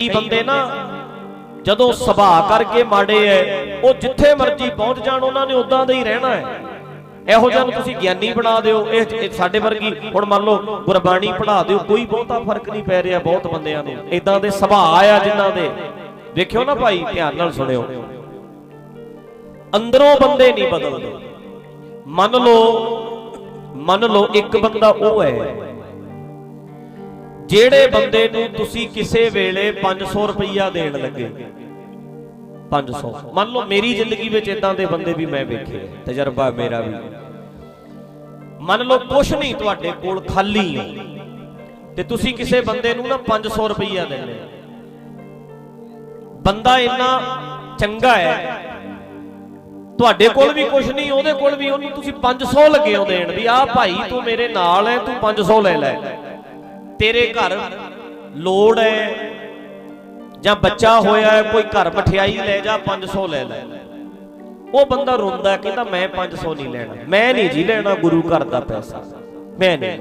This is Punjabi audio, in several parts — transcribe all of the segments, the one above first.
ਕਈ ਬੰਦੇ ਨਾ, ਜਦੋਂ ਸੁਭਾਅ ਕਰਕੇ ਮਾੜੇ ਐ, ਉਹ ਜਿੱਥੇ ਮਰਜ਼ੀ ਪਹੁੰਚ ਜਾਣ, ਉਹਨਾਂ ਨੇ ਉਦਾਂ ਦਾ ਹੀ ਰਹਿਣਾ ਹੈ ਇਹੋ ਜਿਹਾ ਨੂੰ ਤੁਸੀਂ ਗਿਆਨੀ ਬਣਾ ਦਿਓ, ਇਹ ਸਾਡੇ ਵਰਗੀ, ਹੁਣ ਮੰਨ ਲਓ ਗੁਰਬਾਣੀ ਪੜ੍ਹਾ ਦਿਓ, ਕੋਈ ਬਹੁਤਾ ਫ਼ਰਕ ਨਹੀਂ ਪੈ ਰਿਹਾ ਬਹੁਤ ਬੰਦਿਆਂ ਨੂੰ। ਇਦਾਂ ਦੇ ਸੁਭਾਅ ਆ ਜਿਨ੍ਹਾਂ ਦੇ। ਵੇਖਿਓ ਨਾ ਭਾਈ, ਧਿਆਨ ਨਾਲ ਸੁਣਿਓ। ਅੰਦਰੋਂ ਬੰਦੇ ਨਹੀਂ ਬਦਲਦੇ। ਮੰਨ ਲਓ ਮੰਨ ਲਓ ਇੱਕ ਬੰਦਾ ਉਹ ਹੈ ਜਿਹੜੇ ਬੰਦੇ ਨੂੰ ਤੁਸੀਂ ਕਿਸੇ ਵੇਲੇ 500 ਰੁਪਈਆ ਦੇਣ ਲੱਗੇ 500 ਮੰਨ ਲਓ ਮੇਰੀ ਜ਼ਿੰਦਗੀ ਵਿੱਚ ਇਦਾਂ ਦੇ ਬੰਦੇ ਵੀ ਮੈਂ ਵੇਖੇ ਤਜਰਬਾ ਮੇਰਾ ਵੀ। ਮੰਨ ਲਓ ਕੁਛ ਨਹੀਂ ਤੁਹਾਡੇ ਕੋਲ, ਖਾਲੀ ਹੈ ਤੇ ਤੁਸੀਂ ਕਿਸੇ ਬੰਦੇ ਨੂੰ ਨਾ 500 ਰੁਪਈਆ ਦਿੰਦੇ ਬੰਦਾ ਇੰਨਾ ਚੰਗਾ ਹੈ, ਤੁਹਾਡੇ ਕੋਲ ਵੀ ਕੁਝ ਨਹੀਂ, ਉਹਦੇ ਕੋਲ ਵੀ ਉਹਨੂੰ ਤੁਸੀਂ 500 ਲੱਗੇ ਹੋ ਦੇਣ ਵੀ, ਆਹ ਭਾਈ ਤੂੰ ਮੇਰੇ ਨਾਲ ਹੈ, ਤੂੰ 500 ਲੈ ਲੈ। ਤੇਰੇ ਘਰ ਲੋੜ ਹੈ ਜਾਂ ਬੱਚਾ ਹੋਇਆ ਹੈ, ਕੋਈ ਘਰ ਮਠਿਆਈ ਲੈ ਜਾ 500 ਲੈ ਲੈ। ਉਹ ਬੰਦਾ ਰੋਂਦਾ ਕਹਿੰਦਾ ਮੈਂ 500 ਨਹੀਂ ਲੈਣਾ। ਮੈਂ ਨਹੀਂ ਜੀ ਲੈਣਾ, ਗੁਰੂ ਘਰ ਦਾ ਪੈਸਾ। ਮੈਂ ਨਹੀਂ।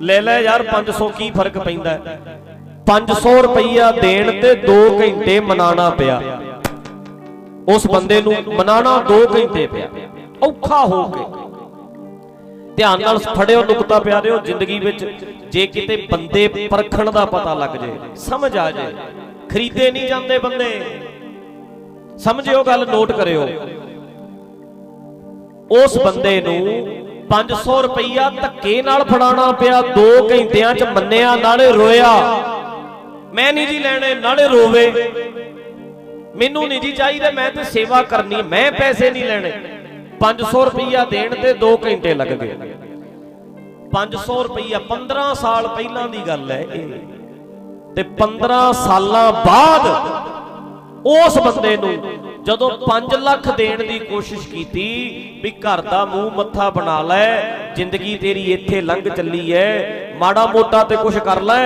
ਲੈ ਲੈ ਯਾਰ 500 ਕੀ ਫ਼ਰਕ ਪੈਂਦਾ ਹੈ? 500 ਰੁਪਈਆ ਦੇਣ ਤੇ 2 ਘੰਟੇ ਮਨਾਣਾ ਪਿਆ। ਉਸ ਬੰਦੇ ਨੂੰ ਮਨਾਣਾ 2 ਘੰਟੇ ਪਿਆ। ਔਖਾ ਹੋ ਕੇ। ਧਿਆਨ ਨਾਲ ਫੜਿਓ ਨੁਕਤਾ ਪਿਆਰਿਓ, ਜ਼ਿੰਦਗੀ ਵਿੱਚ ਜੇ ਕਿਤੇ ਬੰਦੇ ਪਰਖਣ ਦਾ ਪਤਾ ਲੱਗ ਜੇ, ਸਮਝ ਆ ਜੇ। ਖਰੀਦੇ ਨਹੀਂ ਜਾਂਦੇ ਬੰਦੇ। ਸਮਝਿਓ ਗੱਲ, ਨੋਟ ਕਰਿਓ। ਉਸ ਬੰਦੇ ਨੂੰ 500 ਰੁਪਈਆ ਧੱਕੇ ਨਾਲ ਫੜਾਉਣਾ ਪਿਆ 2 ਘੰਟਿਆਂ ਚ ਮੰਨਿਆ, ਨਾਲੇ ਰੋਇਆ। ਮੈਂ ਨਹੀਂ ਜੀ ਲੈਣੇ, ਨਾਲੇ ਰੋਵੇ। ਮੈਨੂੰ ਨਹੀਂ ਜੀ ਚਾਹੀਦਾ, ਮੈਂ ਤੇ ਸੇਵਾ ਕਰਨੀ, ਮੈਂ ਪੈਸੇ ਨਹੀਂ ਲੈਣੇ। 500 ਰੁਪਈਆ ਦੇਣ ਤੇ 2 ਘੰਟੇ ਲੱਗ ਗਏ। 500 ਰੁਪਈਆ 15 ਸਾਲ ਪਹਿਲਾਂ ਦੀ ਗੱਲ ਹੈ ਇਹ। ਤੇ 15 ਸਾਲਾਂ ਬਾਅਦ ਉਸ ਬੰਦੇ ਨੂੰ ਜਦੋਂ 5 ਲੱਖ ਦੇਣ ਦੀ ਕੋਸ਼ਿਸ਼ ਕੀਤੀ ਵੀ ਘਰ ਦਾ ਮੂੰਹ ਮੱਥਾ ਬਣਾ ਲੈ, ਜ਼ਿੰਦਗੀ ਤੇਰੀ ਇੱਥੇ ਲੰਘ ਚੱਲੀ ਐ, ਮਾੜਾ ਮੋਟਾ ਤੇ ਕੁਝ ਕਰ ਲੈ।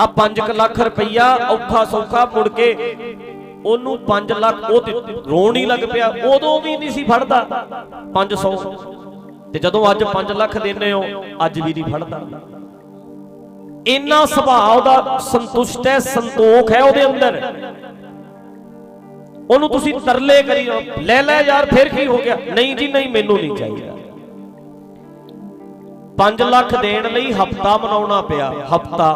ਆ 5 ਲੱਖ ਰੁਪਈਆ ਔਖਾ ਸੌਖਾ ਮੁੜ ਕੇ ਉਹਨੂੰ 5 ਲੱਖ ਉਹ ਤੇ ਰੋਣ ਹੀ ਲੱਗ ਪਿਆ, ਉਦੋਂ ਵੀ ਨਹੀਂ ਸੀ ਫੜਦਾ। 500 ਤੇ ਜਦੋਂ ਅੱਜ 5 ਲੱਖ ਦਿੰਨੇ ਹੋ, ਅੱਜ ਵੀ ਨਹੀਂ ਫੜਦਾ। ਇੰਨਾ ਸੁਭਾਅ ਉਹਦਾ ਸੰਤੁਸ਼ਟ ਹੈ, ਸੰਤੋਖ ਹੈ ਉਹਦੇ ਅੰਦਰ। ਉਹਨੂੰ ਤੁਸੀਂ ਤਰਲੇ ਕਰੀ ਲੈ ਲੈ ਯਾਰ, ਫਿਰ ਕੀ ਹੋ ਗਿਆ? ਨਹੀਂ ਜੀ, ਨਹੀਂ, ਮੈਨੂੰ ਨਹੀਂ ਚਾਹੀਦਾ। 5 ਲੱਖ ਦੇਣ ਲਈ ਹਫਤਾ ਮਨਾਉਣਾ ਪਿਆ, ਹਫਤਾ।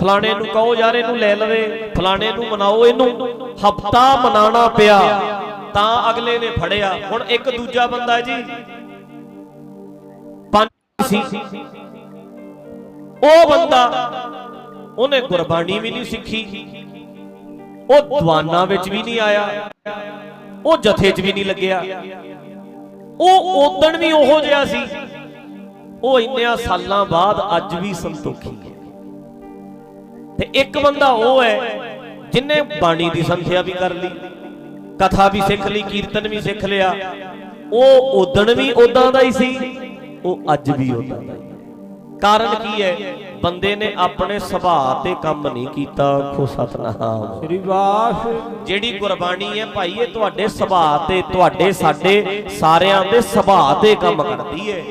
ਫਲਾਣੇ ਨੂੰ ਕਹੋ ਯਾਰ ਇਹਨੂੰ ਲੈ ਲਵੇ, ਫਲਾਣੇ ਨੂੰ ਮਨਾਓ ਇਹਨੂੰ। ਹਫਤਾ ਮਨਾਉਣਾ ਪਿਆ, ਤਾਂ ਅਗਲੇ ਨੇ ਫੜਿਆ। ਹੁਣ ਇੱਕ ਦੂਜਾ ਬੰਦਾ ਜੀ। ਪੰਜ ਸੀ। ਉਹ ਬੰਦਾ, ਉਹਨੇ ਗੁਰਬਾਣੀ ਵੀ ਨਹੀਂ ਸਿੱਖੀ। ਉਹ ਦੀਵਾਨਾ ਵਿੱਚ ਵੀ ਨਹੀਂ ਆਇਆ। ਉਹ ਜਥੇ 'ਚ ਵੀ ਨਹੀਂ ਲੱਗਿਆ। ਉਹ ਉਦਣ ਵੀ ਉਹੋ ਜਿਹਾ ਸੀ। ਉਹ ਇੰਨਿਆਂ ਸਾਲਾਂ ਬਾਅਦ ਅੱਜ ਵੀ ਸੰਤੋਖੀ। ਤੇ ਇੱਕ ਬੰਦਾ ਉਹ ਹੈ ਜਿਨੇ ਬਾਣੀ ਦੀ ਸੰਥਿਆ ਵੀ ਕਰ ਲਈ ਕਥਾ ਵੀ ਸਿੱਖ ਲਈ ਕੀਰਤਨ ਵੀ ਸਿੱਖ ਲਿਆ। ਉਹ ਉਦਣ ਵੀ ਉਦਾਂ ਦਾ ਹੀ ਸੀ ਉਹ ਅੱਜ ਵੀ ਉਦਾਂ ਦਾ ਹੀ। ਕਾਰਨ ਕੀ ਹੈ? ਬੰਦੇ ਨੇ ਆਪਣੇ ਸੁਭਾਅ ਤੇ ਕੰਮ ਨਹੀਂ ਕੀਤਾ ਖੋ ਸਤਨਾਮ। ਸ੍ਰੀ ਵਾਸ। ਜਿਹੜੀ ਗੁਰਬਾਣੀ ਹੈ ਭਾਈ ਇਹ ਤੁਹਾਡੇ ਸੁਭਾਅ ਤੇ ਤੁਹਾਡੇ ਸਾਡੇ ਸਾਰਿਆਂ ਦੇ ਸੁਭਾਅ ਤੇ ਕੰਮ ਕਰਦੀ ਹੈ।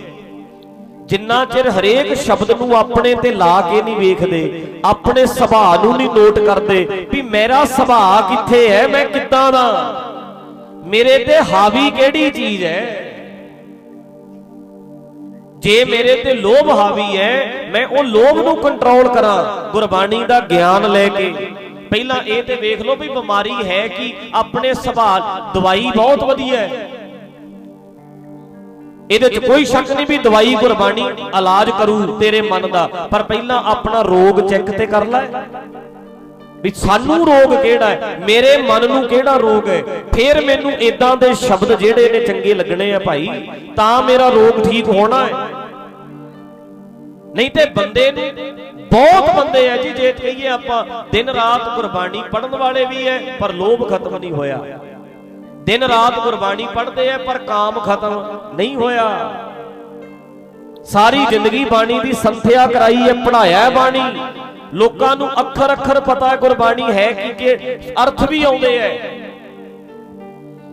ਜਿੰਨਾ ਚਿਰ ਹਰੇਕ ਸ਼ਬਦ ਨੂੰ ਆਪਣੇ ਤੇ ਲਾ ਕੇ ਨਹੀਂ ਵੇਖਦੇ, ਆਪਣੇ ਸੁਭਾਅ ਨੂੰ ਨਹੀਂ ਨੋਟ ਕਰਦੇ ਵੀ ਮੇਰਾ ਸੁਭਾਅ ਕਿੱਥੇ ਹੈ, ਮੈਂ ਕਿੱਦਾਂ ਦਾ? ਮੇਰੇ ਤੇ ਹਾਵੀ ਕਿਹੜੀ ਚੀਜ਼ ਹੈ? ਜੇ ਮੇਰੇ ਤੇ ਲੋਭ ਹਾਵੀ ਹੈ, ਮੈਂ ਉਹ ਲੋਭ ਨੂੰ ਕੰਟਰੋਲ ਕਰਾਂ, ਗੁਰਬਾਣੀ ਦਾ ਗਿਆਨ ਲੈ ਕੇ। ਪਹਿਲਾਂ ਇਹ ਤੇ ਵੇਖ ਲਓ ਵੀ ਬਿਮਾਰੀ ਹੈ ਕਿ, ਆਪਣੇ ਸੁਭਾਅ, ਦਵਾਈ ਬਹੁਤ ਵਧੀਆ ਹੈ। ਇਹਦੇ 'ਚ ਕੋਈ ਸ਼ੱਕ ਨਹੀਂ ਵੀ ਦਵਾਈ ਗੁਰਬਾਣੀ ਇਲਾਜ ਕਰੂ ਤੇਰੇ ਮਨ ਦਾ। ਪਰ ਪਹਿਲਾਂ ਆਪਣਾ ਰੋਗ ਚੈੱਕ ਤੇ ਕਰ ਲੈ। ਵੀ ਸਾਨੂੰ ਰੋਗ ਕਿਹੜਾ ਹੈ? ਮੇਰੇ ਮਨ ਨੂੰ ਕਿਹੜਾ ਰੋਗ ਹੈ? ਫਿਰ ਮੈਨੂੰ ਇਦਾਂ ਦੇ ਸ਼ਬਦ ਜਿਹੜੇ ਨੇ ਚੰਗੇ ਲੱਗਣੇ ਆ ਭਾਈ ਤਾਂ ਮੇਰਾ ਰੋਗ ਠੀਕ ਹੋਣਾ ਹੈ। ਨਹੀਂ ਤੇ ਬੰਦੇ ਨੂੰ ਬਹੁਤ ਬੰਦੇ ਆ ਜੀ ਜੇ ਕਹੀਏ ਆਪਾਂ ਦਿਨ ਰਾਤ ਗੁਰਬਾਣੀ ਪੜਨ ਵਾਲੇ ਵੀ ਐ ਪਰ ਲੋਭ ਖਤਮ ਨਹੀਂ ਹੋਇਆ। ਦਿਨ ਰਾਤ ਗੁਰਬਾਣੀ ਪੜ੍ਹਦੇ ਆ, ਪਰ ਕਾਮ ਖਤਮ ਨਹੀਂ ਹੋਇਆ। ਸਾਰੀ ਜ਼ਿੰਦਗੀ ਬਾਣੀ ਦੀ ਸੰਥਿਆ ਕਰਾਈ ਹੈ ਪੜਾਇਆ ਹੈ ਬਾਣੀ। ਲੋਕਾਂ ਨੂੰ ਅੱਖਰ ਅੱਖਰ ਪਤਾ ਹੈ, ਗੁਰਬਾਣੀ ਹੈ ਕੀ ਕਿ ਅਰਥ ਵੀ ਆਉਂਦੇ ਐ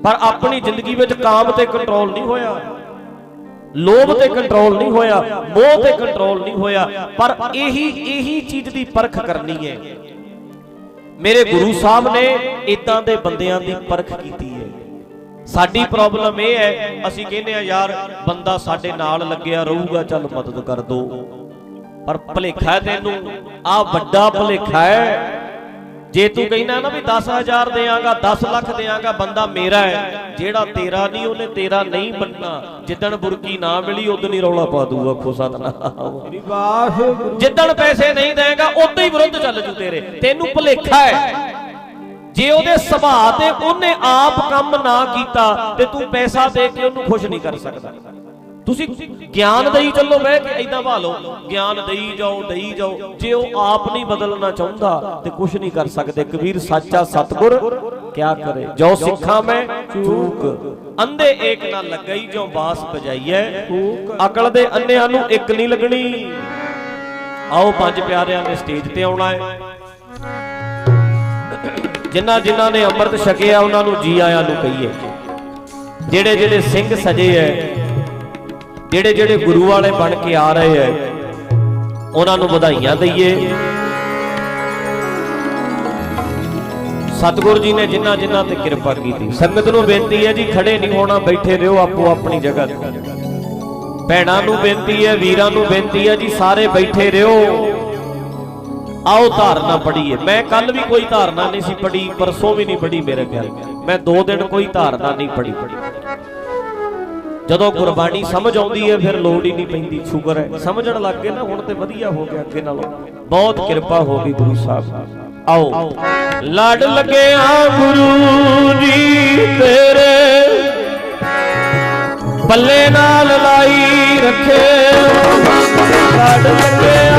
ਪਰ ਆਪਣੀ ਜ਼ਿੰਦਗੀ ਵਿੱਚ ਕਾਮ ਤੇ ਕੰਟਰੋਲ ਨਹੀਂ ਹੋਇਆ। ਲੋਭ ਤੇ ਕੰਟਰੋਲ ਨਹੀਂ ਹੋਇਆ, ਮੋਹ ਤੇ ਕੰਟਰੋਲ ਨਹੀਂ ਹੋਇਆ। ਪਰ ਇਹੀ ਇਹੀ ਚੀਜ਼ ਦੀ ਪਰਖ ਕਰਨੀ ਹੈ। ਮੇਰੇ ਗੁਰੂ ਸਾਹਿਬ ਨੇ ਇਦਾਂ ਦੇ ਬੰਦਿਆਂ ਦੀ ਪਰਖ ਕੀਤੀ ਸਾਡੀ ਪ੍ਰੋਬਲਮ ਇਹ ਹੈ ਅਸੀਂ ਕਹਿੰਦੇ ਆ ਯਾਰ ਬੰਦਾ ਸਾਡੇ ਨਾਲ ਲੱਗਿਆ ਰਹੂਗਾ ਚੱਲ ਮਦਦ ਕਰ ਦੋ। ਪਰ ਭਲੇਖਾ ਤੈਨੂੰ ਆ ਵੱਡਾ ਭਲੇਖਾ ਹੈ। ਜੇ ਤੂੰ ਕਹਿੰਦਾ ਨਾ ਵੀ 10000 ਦੇਵਾਂਗਾ 10 ਲੱਖ ਦੇਵਾਂਗਾ ਬੰਦਾ ਮੇਰਾ ਹੈ ਜਿਹੜਾ ਤੇਰਾ ਨਹੀਂ ਉਹਨੇ ਤੇਰਾ ਨਹੀਂ ਬੰਨਣਾ ਜਿੱਦਣ ਬੁਰਕੀ ਨਾ ਮਿਲੀ ਉਦੋਂ ਹੀ ਰੌਲਾ ਪਾ ਦੂਗਾ ਖੋ ਸਤਨਾਮ। ਜਿੱਦਣ ਪੈਸੇ ਨਹੀਂ ਦੇਗਾ ਉਦੋਂ ਹੀ ਵਿਰੁੱਧ ਚੱਲ ਜੂ ਤੇਰੇ। ਤੈਨੂੰ ਭੁਲੇਖਾ ਹੈ। ਜੇ ਉਹਦੇ ਸੁਭਾਅ ਤੇ ਉਹਨੇ ਆਪ ਕੰਮ ਨਾ ਕੀਤਾ, ਤੇ ਤੂੰ ਪੈਸਾ ਦੇ ਕੇ ਉਹਨੂੰ ਖੁਸ਼ ਨਹੀਂ ਕਰ ਸਕਦਾ। ਤੁਸੀਂ ਗਿਆਨ ਦੇਈ ਚੱਲੋ, ਬਹਿ ਕੇ ਐਦਾਂ ਭਾਲੋ ਗਿਆਨ ਦੇਈ ਜਾਓ ਦੇਈ ਜਾਓ। ਜੇ ਉਹ ਆਪ ਨਹੀਂ ਬਦਲਣਾ ਚਾਹੁੰਦਾ, ਤੇ ਕੁਝ ਨਹੀਂ ਕਰ ਸਕਦੇ। ਕਬੀਰ, ਸਾਚਾ ਸਤਗੁਰ, ਕਿਆ ਕਰੇ? ਜੋ ਸਿੱਖਾਂ ਮੈਂ, ਚੂਕ। ਅੰਧੇ ਏਕ ਨਾ ਲੱਗਈ ਜੋ ਬਾਸ ਬਜਾਈਐ ਅਕਲ ਦੇ ਅੰਨਿਆਂ ਨੂੰ ਇੱਕ ਨਹੀਂ ਲੱਗਣੀ। ਆਓ ਪੰਜ ਪਿਆਰਿਆਂ ਨੇ ਸਟੇਜ ਤੇ ਆਉਣਾ ਹੈ। ਜਿਨ੍ਹਾਂ ਜਿਨ੍ਹਾਂ ਨੇ ਅੰਮ੍ਰਿਤ ਛਕਿਆ, ਉਹਨਾਂ ਨੂੰ ਜੀ ਆਇਆਂ ਨੂੰ ਕਹੀਏ। ਜਿਹੜੇ ਜਿਹੜੇ ਸਿੰਘ ਸਜੇ ਐ, ਜਿਹੜੇ ਜਿਹੜੇ ਗੁਰੂ ਵਾਲੇ ਬਣ ਕੇ ਆ ਰਹੇ ਐ, ਉਹਨਾਂ ਨੂੰ ਵਧਾਈਆਂ ਦਈਏ। ਸਤਿਗੁਰੂ ਜੀ ਨੇ ਜਿਨ੍ਹਾਂ ਜਿਨ੍ਹਾਂ ਤੇ ਕਿਰਪਾ ਕੀਤੀ। ਸੰਗਤ ਨੂੰ ਬੇਨਤੀ ਹੈ ਜੀ, ਖੜੇ ਨਹੀਂ ਹੋਣਾ, ਬੈਠੇ ਰਹੋ ਆਪੋ ਆਪਣੀ ਜਗ੍ਹਾ ਤੇ। ਭੈਣਾਂ ਨੂੰ ਬੇਨਤੀ ਹੈ ਵੀਰਾਂ ਨੂੰ ਬੇਨਤੀ ਹੈ ਜੀ, ਸਾਰੇ ਬੈਠੇ ਰਹੋ। ਆਓ ਧਾਰਨਾ ਪੜੀਏ ਮੈਂ ਕੱਲ ਵੀ ਕੋਈ ਧਾਰਨਾ ਨਹੀਂ ਸੀ ਪੜੀ ਪਰਸੋਂ ਵੀ ਨਹੀਂ ਪੜੀ ਮੇਰੇ ਖਿਆਲ ਮੈਂ ਦੋ ਦਿਨ ਕੋਈ ਧਾਰਨਾ ਨਹੀਂ ਪੜੀ ਜਦੋਂ ਗੁਰਬਾਣੀ ਸਮਝ ਆਉਂਦੀ ਹੈ, ਫਿਰ ਲੋੜ ਹੀ ਨਹੀਂ ਪੈਂਦੀ, ਸ਼ੁਕਰ ਹੈ। ਸਮਝਣ ਲੱਗ ਗਏ ਨਾ, ਹੁਣ ਤੇ ਵਧੀਆ ਹੋ ਗਿਆ ਅੱਗੇ ਨਾਲੋਂ। ਬਹੁਤ ਕਿਰਪਾ ਹੋ ਗਈ ਗੁਰੂ ਸਾਹਿਬ। ਆਓ। ਲੜ ਲੱਗਿਆ ਗੁਰੂ ਜੀ ਤੇਰੇ। ਪੱਲੇ ਨਾਲ ਲਾਈ ਰੱਖੇ ਲੜ ਲੱਗਿਆ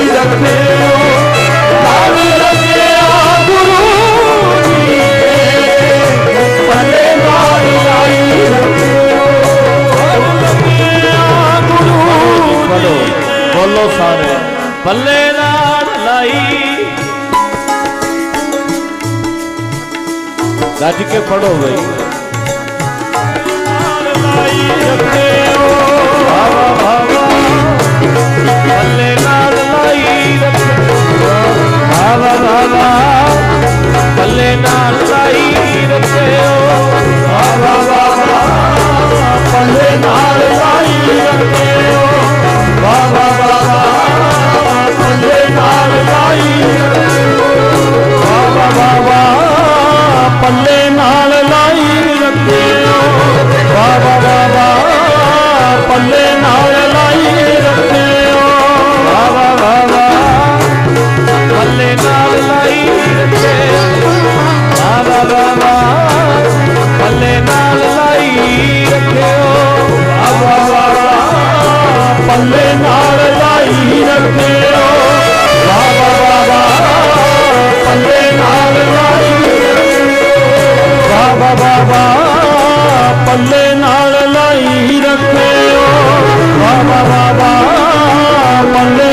ਲਾਈ ਰੱਖਿਓ ਲੜ ਲੱਗਿਆ ਗੁਰੂ ਜੀ ਤੇਰੇ ਪੱਲੇ ਵਾ ਵਾ ਵਾ ਵਾ ਬੱਲੇ ਨਾਲ ਲਾਈ ਰੱਖਿਓ। ਵਾ ਵਾ ਵਾ ਵਾ ਪੱਲੇ ਨਾਲ ਬੱਲੇ ਨਾਲ ਲਾਈ ਰੱਖਿਓ। ਵਾ ਵਾ ਵਾ ਬੱਲੇ